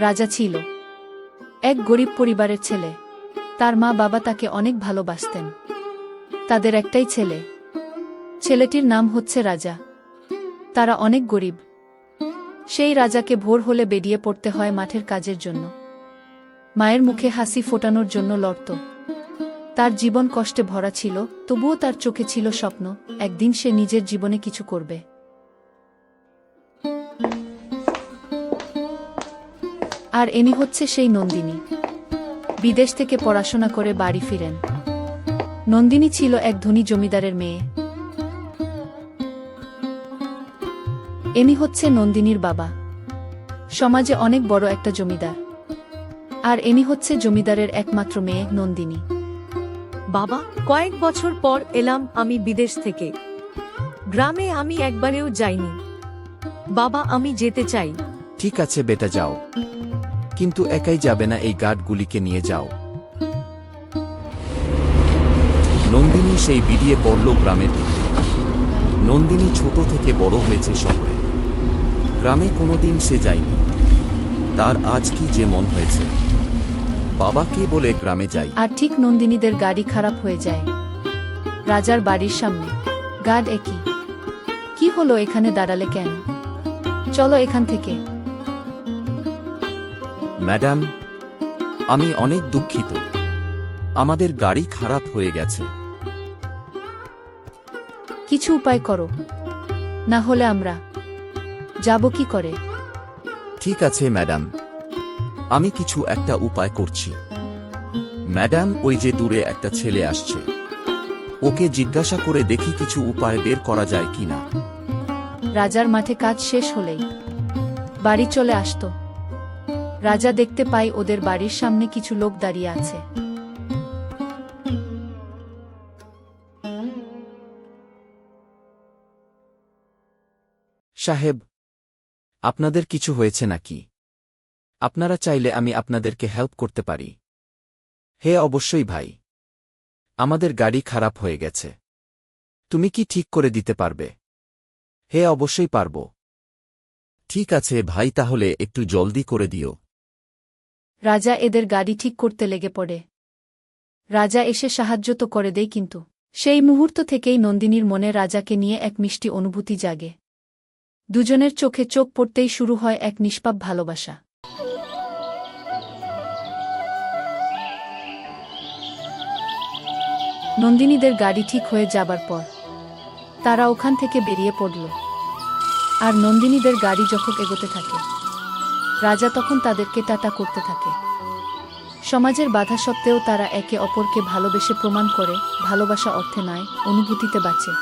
রাজা ছিল। এক গরিব পরিবারের ছেলে। তার মা বাবা তাকে অনেক ভালোবাসতেন। তাদের একটাই ছেলে। ছেলেটির নাম হচ্ছে রাজা। তারা অনেক গরিব। সেই রাজাকে ভোর হলে বেরিয়ে পড়তে হয় মাঠের কাজের জন্য। মায়ের মুখে হাসি ফোটানোর জন্য লড়ত। তার জীবন কষ্টে ভরা ছিল, তবুও তার চোখে ছিল স্বপ্ন, একদিন সে নিজের জীবনে কিছু করবে। আর এনি হচ্ছে সেই নন্দিনী। বিদেশ থেকে পড়াশোনা করে বাড়ি ফিরেন। নন্দিনী ছিল এক ধনী জমিদারের মেয়ে। এনি হচ্ছে নন্দিনীর বাবা। সমাজে অনেক বড় একটা জমিদার। আর এনি হচ্ছে জমিদারের একমাত্র মেয়ে নন্দিনী। বাবা, কয়েক বছর পর এলাম আমি বিদেশ থেকে। গ্রামে আমি একবারেও যাইনি। বাবা, আমি যেতে চাই। ঠিক আছে বেটা, যাও। কিন্তু একাই যাবে না এই গার্ডগুলিকে নিয়ে যাও। নন্দিনী সেই বিডিয়ে পড়ল গ্রামের দিকে। নন্দিনী ছোট থেকে বড় হয়েছে শহরে। গ্রামে কোনোদিন সে যায়নি। তার আজ কি যে মন হয়েছে। বাবাকে বলে গ্রামে যাই? আর ঠিক নন্দিনীদের গাড়ি খারাপ হয়ে যায়। রাজার বাড়ির সামনে। গার্ড একই। কি হলো এখানে দাঁড়ালে কেন? চলো এখান থেকে। ম্যাডাম আমি অনেক দুঃখিত। আমাদের গাড়ি খারাপ হয়ে গেছে। কিছু উপায় করো। না হলে আমরা যাব কি করে? ঠিক আছে ম্যাডাম। আমি কিছু একটা উপায় করছি। ম্যাডাম ওই যে দূরে একটা ছেলে আসছে। ওকে জিজ্ঞাসা করে দেখি কিছু উপায় বের করা যায় কিনা। রাজার মাঠে কাজ শেষ হলেই বাড়ি চলে আসতো। রাজা দেখতে পাই ওদের বাড়ির সামনে কিছু লোক দাঁড়িয়ে আছে। সাহেব আপনাদের কিছু হয়েছে নাকি? আপনারা চাইলে আমি আপনাদেরকে হেল্প করতে পারি। হে অবশ্যই ভাই। আমাদের গাড়ি খারাপ হয়ে গেছে। তুমি কি ঠিক করে দিতে পারবে? হে অবশ্যই পারব। ঠিক আছে ভাই তাহলে একটু জলদি করে দিও। রাজা এদের গাড়ি ঠিক করতে লেগে পড়ে। রাজা এসে সাহায্য তো করে দেয় কিন্তু। সেই মুহূর্ত থেকেই নন্দিনীর মনে রাজাকে নিয়ে এক মিষ্টি অনুভূতি জাগে। দুজনের চোখে চোখ পড়তেই শুরু হয় এক নিষ্পাপ ভালোবাসা। নন্দিনীদের গাড়ি ঠিক হয়ে যাবার পর, তারা ওখান থেকে বেরিয়ে পড়ল। আর নন্দিনীদের গাড়ি যখন এগোতে থাকে, রাজা তখন তাদেরকে টাটা করতে থাকে। সমাজের বাধা সত্ত্বেও তারা একে অপরকে ভালোবেসে প্রমাণ করে, ভালোবাসা অর্থে নয়, অনুভূতিতে বাঁচে।